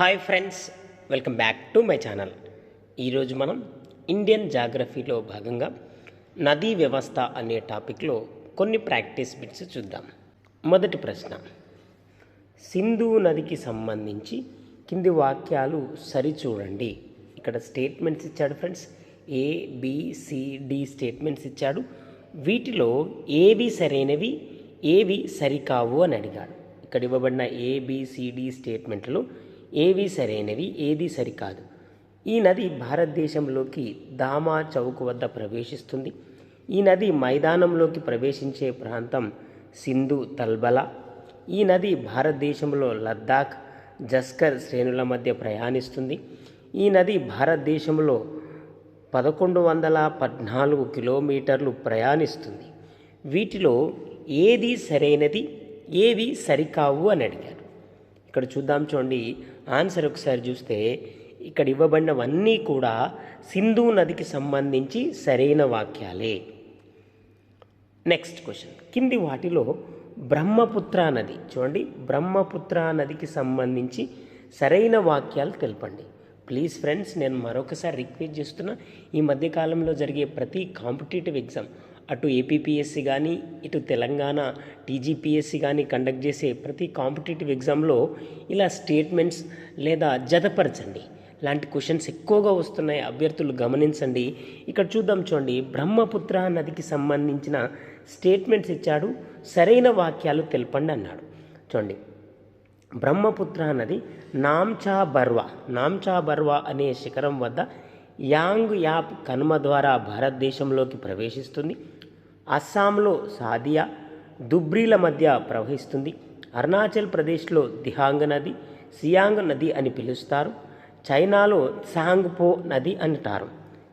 Hi friends welcome back to my channel. ఈరోజు మనం Indian జాగ్రఫీలో భాగంగా నదీ వ్యవస్థ అనే టాపిక్లో కొన్ని ప్రాక్టీస్ బిట్స్ చూద్దాం. మొదటి ప్రశ్న సింధు నదికి సంబంధించి కింది వాక్యాలు సరిచూడండి. ఇక్కడ స్టేట్మెంట్స్ ఇచ్చాడు ఫ్రెండ్స్ ఏ డి స్టేట్మెంట్స్ ఇచ్చాడు. వీటిలో ఏవి సరైనవి ఏవి సరికావు అని అడిగాడు. ఇక్కడ ఇవ్వబడిన ఏబిసిడి స్టేట్మెంట్లో ఏవి సరైనవి ఏది సరికాదు. ఈ నది భారతదేశంలోకి దామా చౌక్ వద్ద ప్రవేశిస్తుంది. ఈ నది మైదానంలోకి ప్రవేశించే ప్రాంతం సింధు తల్బలా. ఈ నది భారతదేశంలో లద్దాఖ్ జస్కర్ శ్రేణుల మధ్య ప్రయాణిస్తుంది. ఈ నది భారతదేశంలో పదకొండు వందల పద్నాలుగు కిలోమీటర్లు ప్రయాణిస్తుంది. వీటిలో ఏది సరైనది ఏవి సరికావు అని అడిగారు. ఇక్కడ చూద్దాం చూడండి. ఆన్సర్ ఒకసారి చూస్తే ఇక్కడ ఇవ్వబడినవన్నీ కూడా సింధు నదికి సంబంధించి సరైన వాక్యాలే. నెక్స్ట్ క్వశ్చన్ కింది వాటిలో బ్రహ్మపుత్ర నది చూడండి బ్రహ్మపుత్ర నదికి సంబంధించి సరైన వాక్యాలు తెలపండి. ప్లీజ్ ఫ్రెండ్స్ నేను మరొకసారి రిక్వెస్ట్ చేస్తున్నా ఈ మధ్యకాలంలో జరిగే ప్రతి కాంపిటేటివ్ ఎగ్జామ్ అటు ఏపీపీఎస్సీ కానీ ఇటు తెలంగాణ టీజీపీఎస్సీ కానీ కండక్ట్ చేసే ప్రతి కాంపిటేటివ్ ఎగ్జామ్లో ఇలా స్టేట్మెంట్స్ లేదా జతపరచండి. లాంటి క్వశ్చన్స్ ఎక్కువగా వస్తున్నాయి. అభ్యర్థులు గమనించండి. ఇక్కడ చూద్దాం చూడండి. బ్రహ్మపుత్ర నదికి సంబంధించిన స్టేట్మెంట్స్ ఇచ్చాడు. సరైన వాక్యాలు తెలపండి అన్నాడు. చూడండి. బ్రహ్మపుత్ర నది నామ్చా బర్వా నామ్చా బర్వా అనే శిఖరం వద్ద యాంగ్ యాప్ కనుమ ద్వారా భారతదేశంలోకి ప్రవేశిస్తుంది. అస్సాంలో సాదియా దుబ్రీల మధ్య ప్రవహిస్తుంది. అరుణాచల్ ప్రదేశ్లో దిహాంగ్ నది సియాంగ్ నది అని పిలుస్తారు. చైనాలో సాంగ్పో నది అంటారు.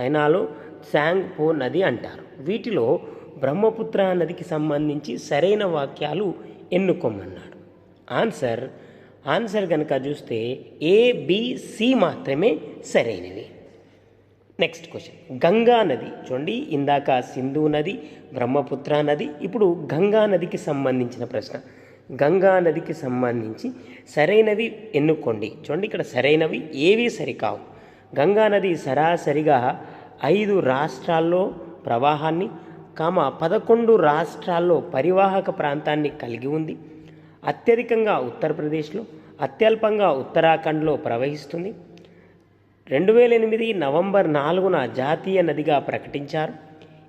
చైనాలో సాంగ్పో నది అంటారు. వీటిలో బ్రహ్మపుత్ర నదికి సంబంధించి సరైన వాక్యాలు ఎన్నుకోమన్నాడు. ఆన్సర్ ఆన్సర్ కనుక చూస్తే ఏ బి, సి మాత్రమే సరైనవి. నెక్స్ట్ క్వశ్చన్ గంగా నది చూడండి ఇందాక సింధు నది బ్రహ్మపుత్ర నది ఇప్పుడు గంగా నదికి సంబంధించిన ప్రశ్న. గంగా నదికి సంబంధించి సరైనవి ఎన్నుకోండి. చూడండి ఇక్కడ సరైనవి ఏవి సరికావు. గంగా నది సరాసరిగా ఐదు రాష్ట్రాల్లో ప్రవాహాన్ని కామ పదకొండు రాష్ట్రాల్లో పరివాహక ప్రాంతాన్ని కలిగి ఉంది. అత్యధికంగా ఉత్తరప్రదేశ్లో అత్యల్పంగా ఉత్తరాఖండ్లో ప్రవహిస్తుంది. రెండు వేల ఎనిమిది నవంబర్ నాలుగున జాతీయ నదిగా ప్రకటించారు.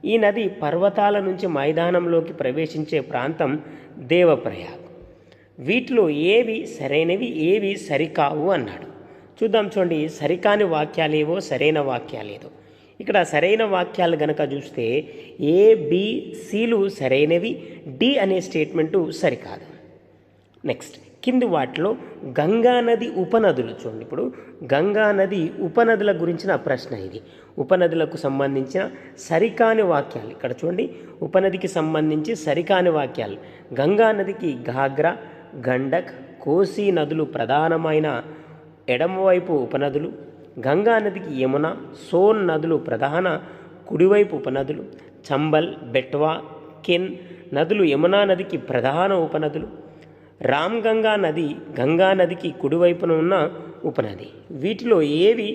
ఈ నది పర్వతాల నుంచి మైదానంలోకి ప్రవేశించే ప్రాంతం దేవప్రయాగ్. వీటిలో ఏవి సరైనవి ఏవి సరికావు అన్నాడు. చూద్దాం చూడండి సరికాని వాక్యాలేవో సరైన వాక్యాలేదో. ఇక్కడ సరైన వాక్యాలు గనక చూస్తే ఏ బి సిలు సరైనవి డి అనే స్టేట్మెంటు సరికాదు. నెక్స్ట్. కింది వాటిలో గంగా నది ఉపనదులు చూడండి. ఇప్పుడు గంగా నది ఉపనదుల గురించిన ప్రశ్న ఇది. ఉపనదులకు సంబంధించిన సరికాని వాక్యాలు. ఇక్కడ చూడండి. ఉపనదికి సంబంధించి సరికాని వాక్యాలు. గంగా నదికి ఘాగ్రా గండక్ కోసి నదులు ప్రధానమైన ఎడమవైపు ఉపనదులు. గంగా నదికి యమున సోన్ నదులు ప్రధాన కుడివైపు ఉపనదులు. చంబల్ బెట్వా కెన్ నదులు యమునా నదికి ప్రధాన ఉపనదులు. రామ్ గంగా నది గంగా నదికి కుడివైపున ఉన్న ఉపనది. వీటిలో ఏవి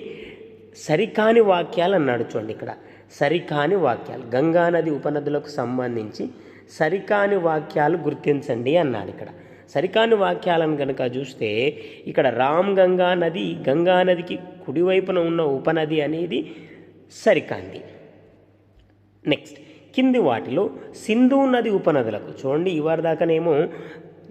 సరికాని వాక్యాలు అన్నాడు చూడండి ఇక్కడ. సరికాని వాక్యాలు. గంగా నది ఉపనదులకు సంబంధించి సరికాని వాక్యాలు గుర్తించండి అన్నాడు ఇక్కడ. సరికాని వాక్యాలను కనుక చూస్తే ఇక్కడ రామ్ గంగా నది గంగా నదికి కుడివైపున ఉన్న ఉపనది అనేది సరికాంది నెక్స్ట్ కింది వాటిలో సింధు నది ఉపనదులకు చూడండి ఇవారి దాకానేమో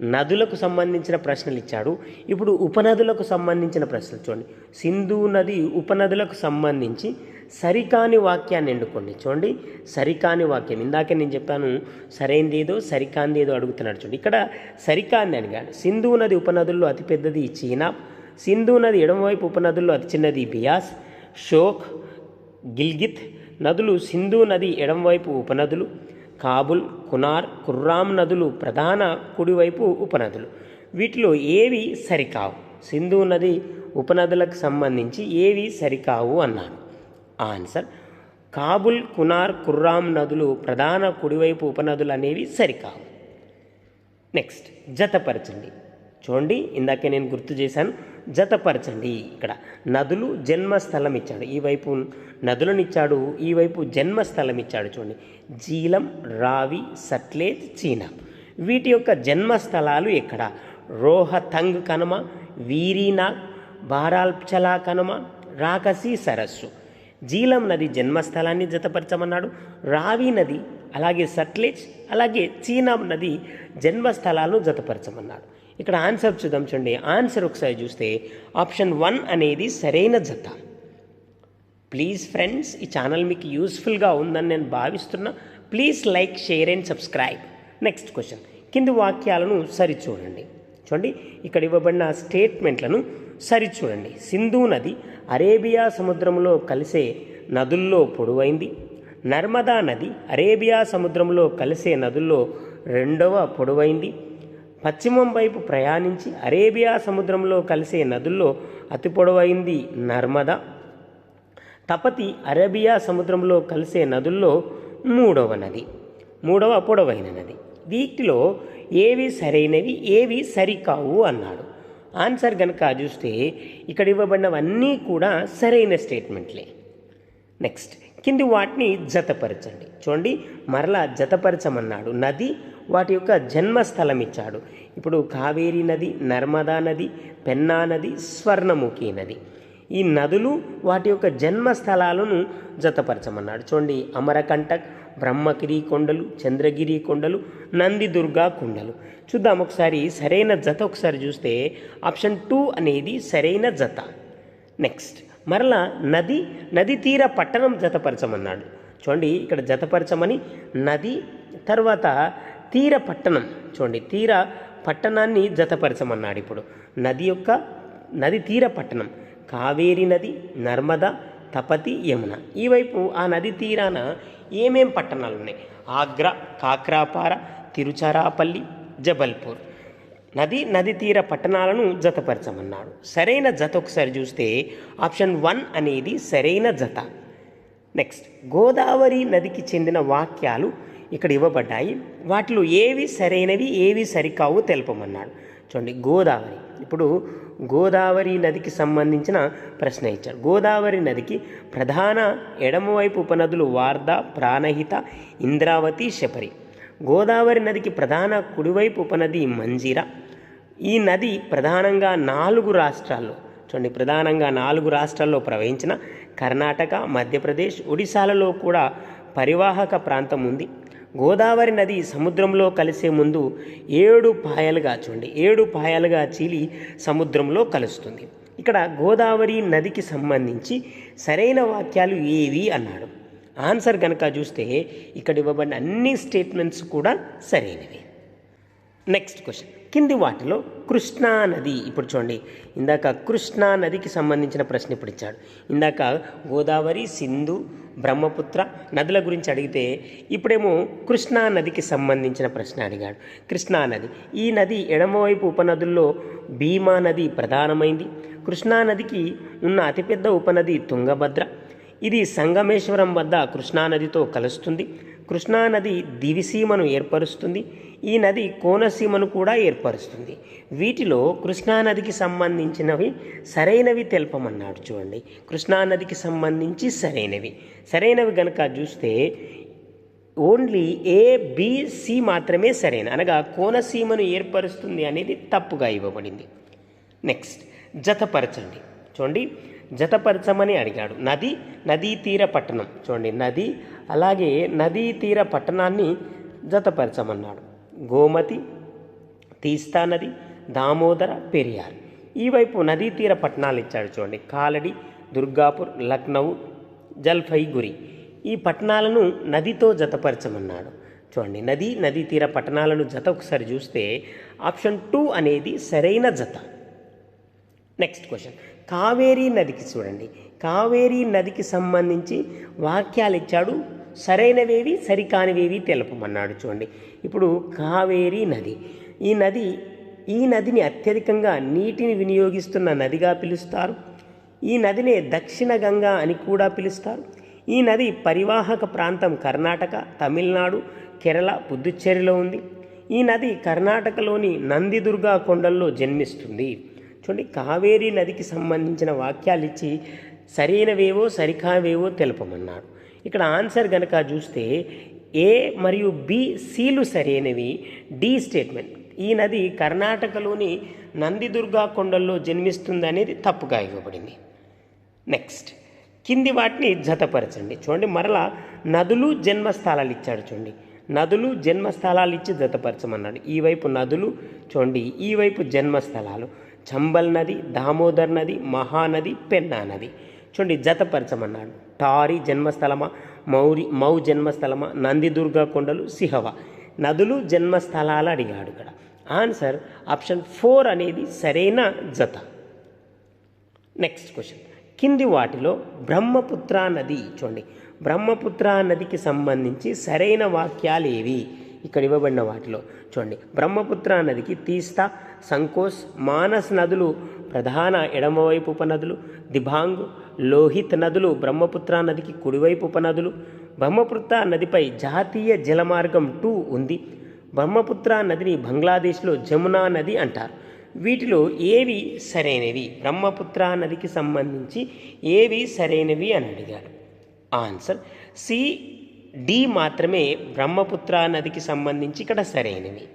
నదులకు సంబంధించిన ప్రశ్నలు ఇచ్చాడు. ఇప్పుడు ఉపనదులకు సంబంధించిన ప్రశ్నలు చూడండి. సింధు నది ఉపనదులకు సంబంధించి సరికాని వాక్యాన్ని ఎండుకోండి చూడండి. సరికాని వాక్యం. ఇందాకే నేను చెప్పాను సరైంది ఏదో సరికాంది ఏదో అడుగుతున్నాడు చూడండి. ఇక్కడ సరికాంది అడిగాడు సింధు నది ఉపనదుల్లో అతిపెద్దది చీనా. సింధు నది ఎడమవైపు ఉపనదుల్లో అతి చిన్నది బియాస్. షోక్ గిల్గిత్ నదులు సింధు నది ఎడమవైపు ఉపనదులు. కాబుల్ కునార్ కుర్రామ్ నదులు ప్రధాన కుడివైపు ఉపనదులు. వీటిలో ఏవి సరికావు? సింధు నది ఉపనదులకు సంబంధించి ఏవి సరికావు అన్నాను. ఆన్సర్ కాబుల్ కునార్ కుర్రామ్ నదులు ప్రధాన కుడివైపు ఉపనదులు అనేవి సరికావు. నెక్స్ట్ జతపరచండి. చూడండి ఇందాకే నేను గుర్తు చేశాను జతపరచండి ఇక్కడ. నదులు జన్మస్థలం ఇచ్చాడు ఈ వైపు నదులను ఇచ్చాడు ఈ వైపు జన్మస్థలం ఇచ్చాడు చూడండి. జీలం రావి సట్లేజ్ చీనా వీటి యొక్క జన్మస్థలాలు ఎక్కడ? రోహతంగ్ కనుమ వీరీనాగ్ బారాల్చలా కనుమ రాకసి సరస్సు. జీలం నది జన్మస్థలాన్ని జతపరచమన్నాడు రావి నది అలాగే సట్లేజ్ అలాగే చీనాబ్ నది జన్మస్థలాలను జతపరచమన్నాడు. ఇక్కడ ఆన్సర్ చూద్దాం చూడండి. ఆన్సర్ ఒకసారి చూస్తే ఆప్షన్ వన్ అనేది సరైన జత. ప్లీజ్ ఫ్రెండ్స్ ఈ ఛానల్ మీకు యూస్ఫుల్గా ఉందని నేను భావిస్తున్నా. Please like share and subscribe next question కింది వాక్యాలను సరిచూడండి. చూడండి ఇక్కడ ఇవ్వబడిన స్టేట్మెంట్లను సరిచూడండి. సింధు నది అరేబియా సముద్రంలో కలిసే నదుల్లో పొడవైంది. నర్మదా నది అరేబియా సముద్రంలో కలిసే నదుల్లో రెండవ పొడవైంది. పశ్చిమం వైపు ప్రయాణించి అరేబియా సముద్రంలో కలిసే నదుల్లో అతి పొడవైంది నర్మదా. తపతి అరేబియా సముద్రంలో కలిసే నదుల్లో మూడవ నది మూడవ పొడవైన నది. వీటిలో ఏవి సరైనవి ఏవి సరికావు అన్నాడు. ఆన్సర్ కనుక చూస్తే ఇక్కడ ఇవ్వబడినవన్నీ కూడా సరైన స్టేట్మెంట్లే. నెక్స్ట్ కింది వాటిని జతపరచండి. చూడండి మరలా జతపరచమన్నాడు. నది వాటి యొక్క జన్మస్థలం ఇచ్చాడు ఇప్పుడు కావేరీ నది నర్మదా నది పెన్నా నది స్వర్ణముఖి నది. ఈ నదులు వాటి యొక్క జన్మస్థలాలను జతపరచమన్నాడు. చూడండి అమరకంటక్ బ్రహ్మగిరి కొండలు చంద్రగిరి కొండలు నందిదుర్గా కొండలు. చూద్దాం ఒకసారి సరైన జత ఒకసారి చూస్తే ఆప్షన్ టూ అనేది సరైన జత. నెక్స్ట్ మరలా నది నది తీర పట్టణం జతపరచమన్నాడు. చూడండి ఇక్కడ జతపరచమని నది తర్వాత తీర పట్టణం. చూడండి తీర పట్టణాన్ని జతపరచమన్నాడు ఇప్పుడు. నది యొక్క నది తీర పట్టణం. కావేరి నది నర్మద తపతి యమున. ఈ వైపు ఆ నది తీరాన ఏమేం పట్టణాలు ఉన్నాయి? ఆగ్రా కాక్రాపార తిరుచరాపల్లి జబల్పూర్. నది నది తీర పట్టణాలను జతపరచమన్నాడు. సరైన జత ఒకసారి చూస్తే ఆప్షన్ వన్ అనేది సరైన జత. నెక్స్ట్ గోదావరి నదికి చెందిన వాక్యాలు ఇక్కడ ఇవ్వబడ్డాయి. వాటిలో ఏవి సరైనవి ఏవి సరికావు తెలపమన్నాడు. చూడండి గోదావరి. ఇప్పుడు గోదావరి నదికి సంబంధించిన ప్రశ్న ఇచ్చాడు గోదావరి నదికి ప్రధాన ఎడమవైపు ఉపనదులు వార్ధ ప్రాణహిత ఇంద్రావతి శపరి గోదావరి నదికి ప్రధాన కుడివైపు ఉపనది మంజీర. ఈ నది ప్రధానంగా నాలుగు రాష్ట్రాల్లో చూడండి ప్రధానంగా నాలుగు రాష్ట్రాల్లో ప్రవహించిన కర్ణాటక మధ్యప్రదేశ్ ఒడిశాలలో కూడా పరివాహక ప్రాంతం ఉంది. గోదావరి నది సముద్రంలో కలిసే ముందు ఏడు పాయలుగా చూడండి. ఏడు పాయలుగా చీలి సముద్రంలో కలుస్తుంది. ఇక్కడ గోదావరి నదికి సంబంధించి సరైన వాక్యాలు ఏవి అన్నాడు. ఆన్సర్ కనుక చూస్తే ఇక్కడ ఇవ్వబడిన అన్ని స్టేట్మెంట్స్ కూడా సరైనవి. Next question. కింది వాటిలో కృష్ణా నది. ఇప్పుడు చూడండి ఇందాక కృష్ణా నదికి సంబంధించిన ప్రశ్న ఇప్పుడు ఇచ్చాడు. ఇందాక గోదావరి సింధు బ్రహ్మపుత్ర నదుల గురించి అడిగితే ఇప్పుడేమో కృష్ణా నదికి సంబంధించిన ప్రశ్న అడిగాడు. కృష్ణా నది ఈ నది ఎడమవైపు ఉపనదుల్లో భీమా నది ప్రధానమైంది. కృష్ణా నదికి ఉన్న అతిపెద్ద ఉపనది తుంగభద్ర. ఇది సంగమేశ్వరం వద్ద కృష్ణానదితో కలుస్తుంది. కృష్ణానది దివిసీమను ఏర్పరుస్తుంది. ఈ నది కోనసీమను కూడా ఏర్పరుస్తుంది. వీటిలో కృష్ణానదికి సంబంధించినవి సరైనవి తెలపమన్నాడు చూడండి. కృష్ణానదికి సంబంధించి సరైనవి. సరైనవి గనక చూస్తే ఓన్లీ ఏ బిసి మాత్రమే సరైన. అనగా కోనసీమను ఏర్పరుస్తుంది అనేది తప్పుగా ఇవ్వబడింది. నెక్స్ట్ జతపరచండి. చూడండి జతపరచమని అడిగాడు. నది నదీ తీర పట్టణం. చూడండి నది అలాగే నదీ తీర పట్టణాన్ని జతపరచమన్నాడు. గోమతి తీస్తా నది దామోదర పెరియార్. ఈ వైపు నదీ తీర పట్టణాలు ఇచ్చాడు చూడండి. కాలడి దుర్గాపూర్ లక్నౌ జల్ఫైగురి. ఈ పట్టణాలను నదితో జతపరచమన్నాడు. చూడండి నది నదీ తీర పట్టణాలను జత ఒకసారి చూస్తే ఆప్షన్ టూ అనేది సరైన జత. Next question. కావేరీ నదికి చూడండి. కావేరీ నదికి సంబంధించి వాక్యాలు ఇచ్చాడు సరైనవేవి సరికానివేవి తెలుపమన్నాడు చూడండి. ఇప్పుడు కావేరీ నది. ఈ నది ఈ నదిని అత్యధికంగా నీటిని వినియోగిస్తున్న నదిగా పిలుస్తారు. ఈ నదినే దక్షిణ గంగా అని కూడా పిలుస్తారు. ఈ నది పరివాహక ప్రాంతం కర్ణాటక తమిళనాడు కేరళ పుదుచ్చేరిలో ఉంది. ఈ నది కర్ణాటకలోని నందిదుర్గా కొండల్లో జన్మిస్తుంది. చూడండి కావేరీ నదికి సంబంధించిన వాక్యాలు ఇచ్చి సరైనవేవో సరికావేవో తెలపమన్నాడు. ఇక్కడ ఆన్సర్ కనుక చూస్తే ఏ మరియు బి సీలు సరైనవి. D statement. ఈ నది కర్ణాటకలోని నందిదుర్గా కొండల్లో జన్మిస్తుంది అనేది తప్పుగా ఇవ్వబడింది. నెక్స్ట్ కింది వాటిని జతపరచండి. చూడండి మరలా నదులు జన్మస్థలాలు ఇచ్చాడు చూడండి. నదులు జన్మస్థలాలు ఇచ్చి జతపరచమన్నాడు. ఈ వైపు నదులు చూడండి ఈ వైపు జన్మస్థలాలు. చంబల్ నది దామోదర్ నది మహానది పెన్నా నది. చూడండి జతపరచమన్నాడు. టారి జన్మస్థలమా మౌరి మౌ జన్మస్థలమా నందిదుర్గ కొండలు సిహవ. నదులు జన్మస్థలాలు అడిగాడు ఇక్కడ. ఆన్సర్ ఆప్షన్ ఫోర్ అనేది సరైన జత. Next question. కింది వాటిలో బ్రహ్మపుత్ర నది చూడండి. బ్రహ్మపుత్ర నదికి సంబంధించి సరైన వాక్యాలు ఏవి? ఇక్కడ ఇవ్వబడిన వాటిలో చూడండి. బ్రహ్మపుత్ర నదికి తీస్తా సంకోస్ మానస్ నదులు ప్రధాన ఎడమవైపు ఉపనదులు దిబాంగ్ లోహిత్ నదులు బ్రహ్మపుత్ర నదికి కుడివైపు ఉపనదులు బ్రహ్మపుత్ర నదిపై జాతీయ జలమార్గం టూ ఉంది. బ్రహ్మపుత్ర నదిని బంగ్లాదేశ్లో జమునా నది అంటారు. వీటిలో ఏవి సరైనవి? బ్రహ్మపుత్ర నదికి సంబంధించి ఏవి సరైనవి అని అడిగాడు. ఆన్సర్ సి డి మాత్రమే బ్రహ్మపుత్ర నదికి సంబంధించి ఇక్కడ సరైనవి.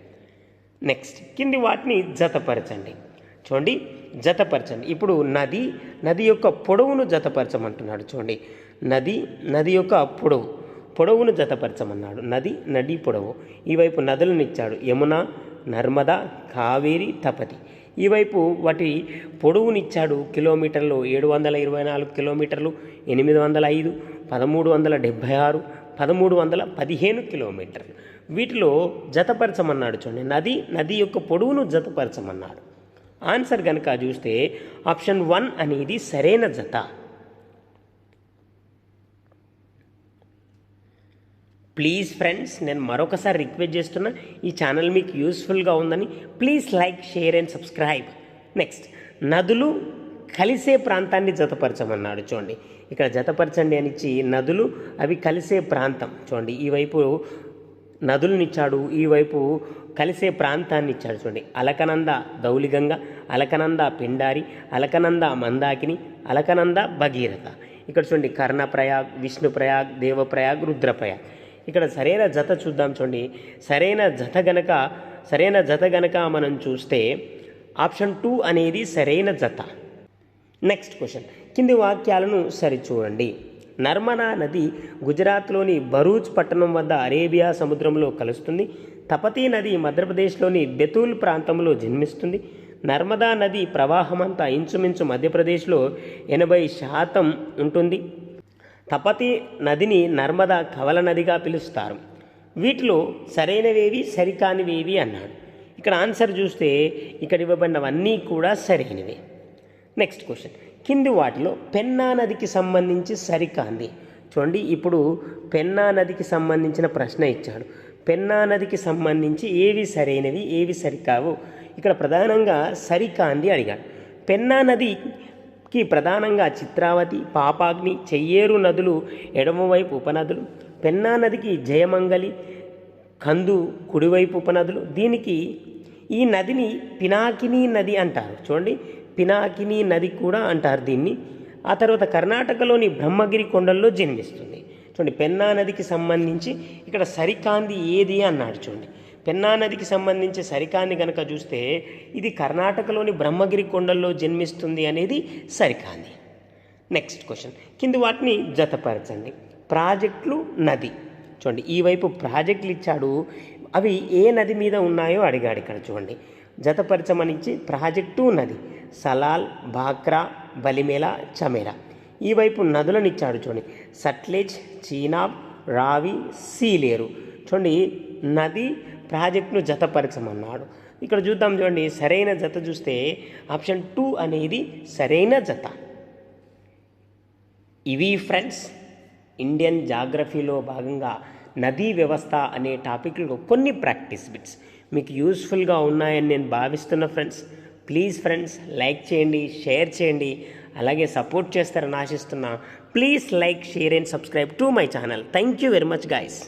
నెక్స్ట్ కింది వాటిని జతపరచండి. చూడండి జతపరచండి. ఇప్పుడు నది నది యొక్క పొడవును జతపరచమంటున్నాడు చూడండి. నది నది యొక్క పొడవు పొడవును జతపరచమన్నాడు. నది నది పొడవు. ఈ వైపు నదులను ఇచ్చాడు యమున నర్మద కావేరి తపతి. ఈ వైపు వాటి పొడవునిచ్చాడు కిలోమీటర్లు ఏడు వందల ఇరవై నాలుగు కిలోమీటర్లు ఎనిమిది వందల ఐదు పదమూడు వందల డెబ్భై ఆరు పదమూడు వందల పదిహేను కిలోమీటర్లు. వీటిలో జతపరచమన్నాడు చూడండి. నది నది యొక్క పొడవును జతపరచమన్నాడు. ఆన్సర్ కనుక చూస్తే ఆప్షన్ వన్ అనేది సరైన జత. ప్లీజ్ ఫ్రెండ్స్ నేను మరొకసారి రిక్వెస్ట్ చేస్తున్నా ఈ ఛానల్ మీకు యూస్ఫుల్గా ఉందని please like share and subscribe. Next నదులు కలిసే ప్రాంతాన్ని జతపరచమన్నాడు. చూడండి ఇక్కడ జతపరచండి అని ఇచ్చి నదులు అవి కలిసే ప్రాంతం. చూడండి ఈ వైపు నదులనిచ్చాడు ఈ వైపు కలిసే ప్రాంతాన్ని ఇచ్చాడు చూడండి. అలకనంద దౌలిగంగ అలకనంద పిండారి అలకనంద మందాకిని అలకనంద భగీరథ. ఇక్కడ చూడండి కర్ణప్రయాగ్ విష్ణుప్రయాగ్ దేవప్రయాగ్ రుద్రప్రయాగ్. ఇక్కడ సరైన జత చూద్దాం చూడండి. సరైన జత గనక సరైన జత గనక మనం చూస్తే ఆప్షన్ టూ అనేది సరైన జత. Next question. కింది వాక్యాలను సరిచూడండి. నర్మదా నది గుజరాత్లోని భరూచ్ పట్టణం వద్ద అరేబియా సముద్రంలో కలుస్తుంది. తపతీ నది మధ్యప్రదేశ్లోని బెతూల్ ప్రాంతంలో జన్మిస్తుంది. నర్మదా నది ప్రవాహమంతా ఇంచుమించు మధ్యప్రదేశ్లో ఎనభై శాతం ఉంటుంది. తపతి నదిని నర్మదా కవల నదిగా పిలుస్తారు. వీటిలో సరైనవేవి సరికానివేవి అన్నాడు. ఇక్కడ ఆన్సర్ చూస్తే ఇక్కడ ఇవ్వబడినవన్నీ కూడా సరైనవే. Next question. కింది వాటిలో పెన్నా నదికి సంబంధించి సరికాంది చూడండి ఇప్పుడు పెన్నా నదికి సంబంధించిన ప్రశ్న ఇచ్చాడు. పెన్నా నదికి సంబంధించి ఏవి సరైనవి ఏవి సరికావు? ఇక్కడ ప్రధానంగా సరికాంది అడిగాడు. పెన్నా నదికి ప్రధానంగా చిత్రావతి పాపాగ్ని చెయ్యేరు నదులు ఎడమవైపు ఉపనదులు పెన్నా నదికి జయమంగలి కందు కుడివైపు ఉపనదులు దీనికి ఈ నదిని పినాకిని నది అంటారు. చూడండి పినాకిని నది కూడా అంటారు దీన్ని. ఆ తర్వాత కర్ణాటకలోని బ్రహ్మగిరి కొండల్లో జన్మిస్తుంది. చూడండి పెన్నా నదికి సంబంధించి ఇక్కడ సరికాంది ఏది అన్నాడు చూడండి. పెన్నా నదికి సంబంధించి సరికాంది కనుక చూస్తే ఇది కర్ణాటకలోని బ్రహ్మగిరి కొండల్లో జన్మిస్తుంది అనేది సరికాంది. నెక్స్ట్ క్వశ్చన్ కింది వాటిని జతపరచండి. ప్రాజెక్టులు నది. చూడండి ఈ వైపు ప్రాజెక్టులు ఇచ్చాడు. అవి ఏ నది మీద ఉన్నాయో అడిగాడు ఇక్కడ చూడండి. జతపరచమనిచ్చి ప్రాజెక్టు నది. సలాల్ బాక్రా బలిమేల చమేరా. ఈ వైపు నదులను ఇచ్చాడు చూడండి. సట్లెజ్ చీనాబ్ రావి సీలేరు. చూడండి నది ప్రాజెక్టును జతపరచమన్నాడు. ఇక్కడ చూద్దాం చూడండి సరైన జత చూస్తే ఆప్షన్ టూ అనేది సరైన జత. ఇవి ఫ్రెండ్స్ ఇండియన్ జాగ్రఫీలో భాగంగా నదీ వ్యవస్థ అనే టాపిక్లో కొన్ని ప్రాక్టీస్ బిట్స్. మీకు యూస్ఫుల్గా ఉన్నాయని నేను భావిస్తున్న ఫ్రెండ్స్ ప్లీజ్ ఫ్రెండ్స్ లైక్ చేయండి షేర్ చేయండి. అలాగే సపోర్ట్ చేస్తారని ఆశిస్తున్నా please like share and subscribe to my channel. Thank you very much guys